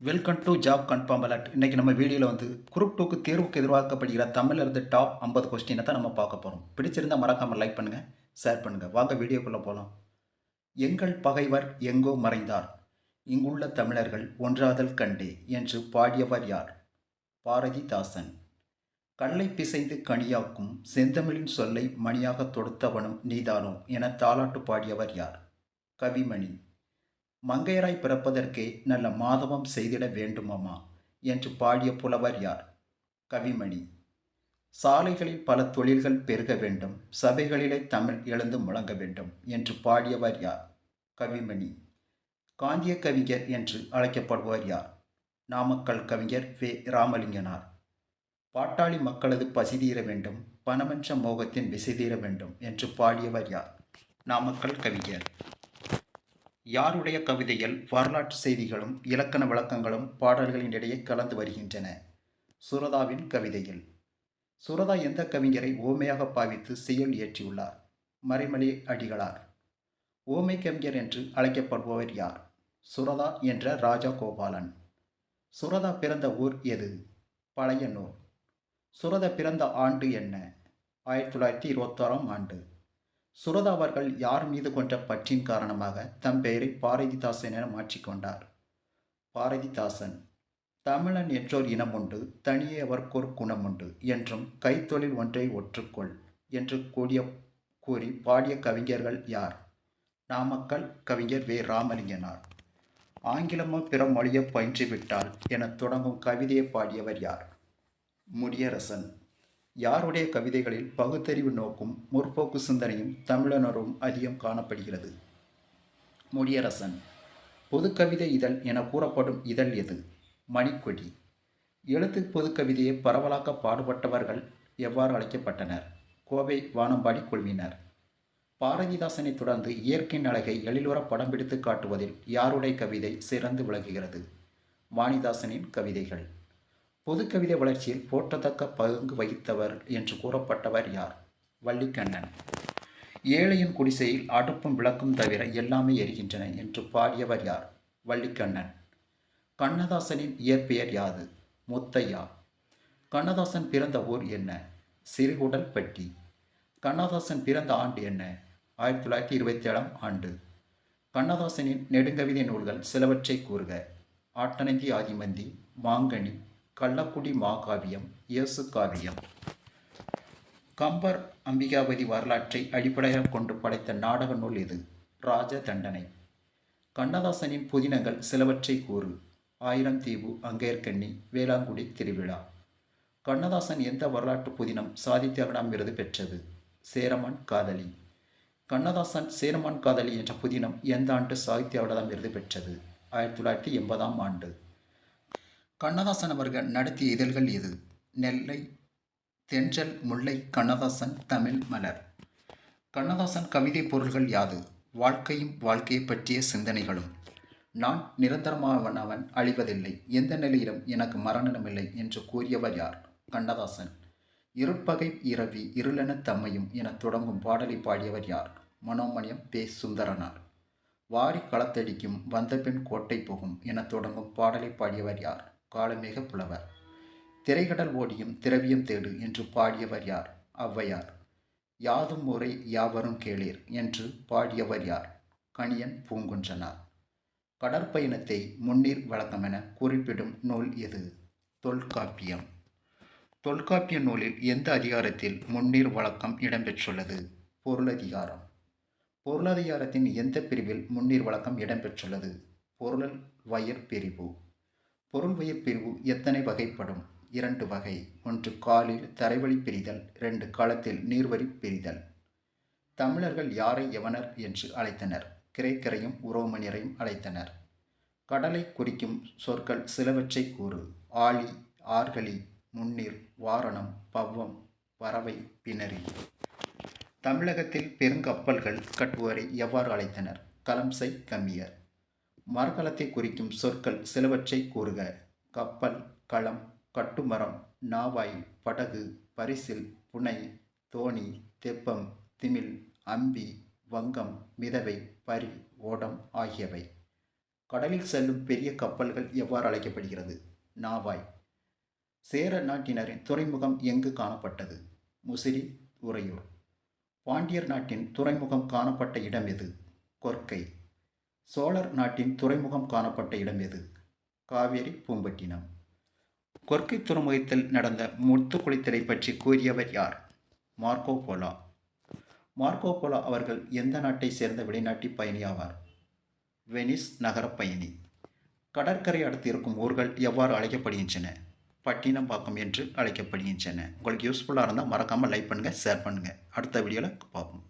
Welcome to job confirm alert இன்றைக்கி நம்ம வீடியோவில் வந்து குரூப் டூக்கு தேர்வுக்கு எதிர்பார்க்கப்படுகிற தமிழ்ல இருந்து டாப் ஐம்பது கொஸ்டினை தான் நம்ம பார்க்க போகிறோம் பிடிச்சிருந்தால் மறக்காமல் லைக் பண்ணுங்கள் ஷேர் பண்ணுங்கள் வாங்க வீடியோக்குள்ளே போகலாம் எங்கள் பகைவர் எங்கோ மறைந்தார். இங்குள்ள தமிழர்கள் ஒன்றாதல் கண்டே என்று பாடியவர் யார்? பாரதிதாசன். கல்லை பிசைந்து கனியாக்கும் செந்தமிழின் சொல்லை மணியாக தொடுத்தவனும் நீதானோ என தாலாட்டு பாடியவர் யார்? கவிமணி. மங்கையராய் பிறப்பதற்கே நல்ல மாதவம் செய்திட வேண்டுமாமா? என்று பாடிய புலவர் யார்? கவிமணி. சாலைகளில் பல தொழில்கள் பெருக வேண்டும் சபைகளிலே தமிழ் எழுந்து முழங்க வேண்டும் என்று பாடியவர் யார்? கவிமணி. காந்திய கவிஞர் என்று அழைக்கப்படுபவர் யார்? நாமக்கல் கவிஞர் வே. ராமலிங்கனார். பாட்டாளி மக்களது பசிதீர வேண்டும் பணமற்ற மோகத்தின் விசைதீர வேண்டும் என்று பாடியவர் யார்? நாமக்கல் கவிஞர். யாருடைய கவிதைகள் வரலாற்று செய்திகளும் இலக்கண விளக்கங்களும் பாடல்களின் இடையே கலந்து வருகின்றன? சுரதாவின் கவிதைகள். சுரதா எந்த கவிஞரை ஓமையாக பாவித்து செயல் இயற்றியுள்ளார்? மறைமலை அடிகளார். ஓமை கவிஞர் என்று அழைக்கப்படுபவர் யார்? சுரதா என்ற ராஜா கோபாலன். சுரதா பிறந்த ஊர் எது? பழையனூர். சுரதா பிறந்த ஆண்டு என்ன? ஆயிரத்தி தொள்ளாயிரத்தி இருபத்தோராம் ஆண்டு. சுரதா அவர்கள் யார் மீது கொண்ட பற்றின் காரணமாக தம் பெயரை பாரதிதாசன் என மாற்றிக்கொண்டார். பாரதிதாசன் தமிழன் என்றோர் இனம் உண்டு தனியே அவர்க்கோர் குணம் உண்டு என்றும் கைத்தொழில் ஒன்றை ஒற்றுக்கொள் என்று கூடிய கூறி பாடிய கவிஞர்கள் யார்? நாமக்கல் கவிஞர் வே. ராமலிங்கனார். ஆங்கிலமோ பிற மொழியை பயின்றுவிட்டால் என தொடங்கும் கவிதையை பாடியவர் யார்? முடியரசன் யாருடைய கவிதைகளில் பகுத்தறிவு நோக்கும் முற்போக்கு சிந்தனையும் தமிழனரும் அதிகம் காணப்படுகிறது? முடியரசன் பொதுக்கவிதை இதழ் என கூறப்படும் இதழ் எது? மணிக்கொடி. எழுத்து பொதுக்கவிதையை பரவலாக்க பாடுபட்டவர்கள் எவ்வாறு அழைக்கப்பட்டனர்? கோவை வானம்பாடி குழுவினர். பாரதிதாசனை தொடர்ந்து இயற்கையின் அழகை எழிலுற படம் பிடித்து காட்டுவதில் யாருடைய கவிதை சிறந்து விளங்குகிறது? வாணிதாசனின் கவிதைகள். பொதுக்கவிதை வளர்ச்சியில் போற்றத்தக்க பங்கு வகித்தவர் என்று கூறப்பட்டவர் யார்? வள்ளிக்கண்ணன். ஏழையின் குடிசையில் அடுப்பும் விளக்கும் தவிர எல்லாமே எரிகின்றன என்று பாடியவர் யார்? வள்ளிக்கண்ணன். கண்ணதாசனின் இயற்பெயர் யாது? முத்தையா. கண்ணதாசன் பிறந்த ஊர் என்ன? சிறுகுடல்பட்டி கண்ணதாசன் பிறந்த ஆண்டு என்ன? ஆயிரத்தி தொள்ளாயிரத்தி இருபத்தி ஏழாம் ஆண்டு. கண்ணதாசனின் நெடுங்கவிதை நூல்கள் சிலவற்றை கூறுக. ஆட்டனந்தி ஆதிமந்தி மாங்கனி கள்ளக்குடி மாகாவியம் இயேசு காவியம் கம்பர் அம்பிகாபதி வரலாற்றை அடிப்படையாக கொண்டு படைத்த நாடக நூல் இது ராஜ தண்டனை. கண்ணதாசனின் புதினங்கள் சிலவற்றை கூறு ஆயிரம் தீவு அங்கேற்கண்ணி வேளாங்குடி திருவிழா. கண்ணதாசன் எந்த வரலாற்று புதினம் சாதித்யகடாம் விருது பெற்றது? சேரமான் காதலி. கண்ணதாசன் சேரமான் காதலி என்ற புதினம் எந்த ஆண்டு சாகித்ய விருது பெற்றது? ஆயிரத்தி தொள்ளாயிரத்தி எண்பதாம் ஆண்டு. கண்ணதாசன் அவர்கள் நடத்திய இதழ்கள் இது நெல்லை தென்றல் முல்லை கண்ணதாசன் தமிழ் மலர். கண்ணதாசன் கவிதை பொருள்கள் யாது? வாழ்க்கையும் வாழ்க்கையை பற்றிய சிந்தனைகளும். நான் நிரந்தரமானவன் அழிவதில்லை. எந்த நிலையிலும் எனக்கு மரணமில்லை என்று கூறியவர் யார்? கண்ணதாசன். இருட்பகை இரவி இருளென தம்மையும் என தொடங்கும் பாடலை பாடியவர் யார்? மனோமணியம் பே சுந்தரனார். வாரி களத்தடிக்கும் வந்த பெண் கோட்டை போகும் என தொடங்கும் பாடலை பாடியவர் யார்? காலமேக புலவர். திரைகடல் ஓடியும் திரவியம் தேடு என்று பாடியவர் யார்? ஔவையார். யாதும் முறை யாவரும் கேளீர் என்று பாடியவர் யார்? கணியன் பூங்குன்றனார். கடற்பயணத்தை முன்னீர் வழக்கமென குறிப்பிடும் நூல் எது? தொல்காப்பியம். தொல்காப்பிய நூலில் எந்த அதிகாரத்தில் முன்னீர் வழக்கம் இடம்பெற்றுள்ளது? பொருளதிகாரம். பொருளதிகாரத்தின் எந்த பிரிவில் முன்னீர் வழக்கம் இடம்பெற்றுள்ளது? பொருள் வயற் பிரிவு. பொருள் வயப்பிரிவு எத்தனை வகைப்படும்? இரண்டு வகை. ஒன்று காலில் தரைவழி பிரிதல் ரெண்டு காலத்தில் நீர்வழி பிரிதல். தமிழர்கள் யாரை எவனர் என்று அழைத்தனர்? கிரேக்கரையும் உரோமனியரையும் அழைத்தனர். கடலை குறிக்கும் சொற்கள் சிலவற்றை கூறு. ஆழி ஆர்களி முன்னீர் வாரணம் பவ்வம் பறவை பிணறி. தமிழகத்தில் பெருங்கப்பல்கள் கட்டுவோரை எவ்வாறு அழைத்தனர்? கலம்சை கம்மியர். மரகலத்தை குறிக்கும் சொற்கள் சிலவற்றை கூறுக. கப்பல் களம் கட்டுமரம் நாவாய் படகு பரிசில் புனை தோணி தெப்பம் திமில் அம்பி வங்கம் மிதவை பரி ஓடம் ஆகியவை. கடலில் செல்லும் பெரிய கப்பல்கள் எவ்வாறு அழைக்கப்படுகிறது? நாவாய். சேர நாட்டினரின் துறைமுகம் எங்கு காணப்பட்டது? முசிறி உறையூர். பாண்டியர் நாட்டின் துறைமுகம் காணப்பட்ட இடம் எது? கொர்க்கை சோழர் நாட்டின் துறைமுகம் காணப்பட்ட இடம் எது? காவேரி பூம்பட்டினம். கொர்க்கை துறைமுகத்தில் நடந்த முத்துக்குளித்தலை பற்றி கூறியவர் யார்? மார்க்கோ போலா. மார்க்கோ போலா அவர்கள் எந்த நாட்டை சேர்ந்த வெளிநாட்டு பயணி ஆவார்? வெனிஸ் நகரப் பயணி. கடற்கரை அடுத்து இருக்கும் ஊர்கள் எவ்வாறு அழைக்கப்படுகின்றன? பட்டினம்பாக்கம் என்று அழைக்கப்படுகின்றன. உங்களுக்கு யூஸ்ஃபுல்லாக இருந்தால் மறக்காமல் லைக் பண்ணுங்கள் ஷேர் பண்ணுங்கள் அடுத்த வீடியோவில் பார்ப்போம்.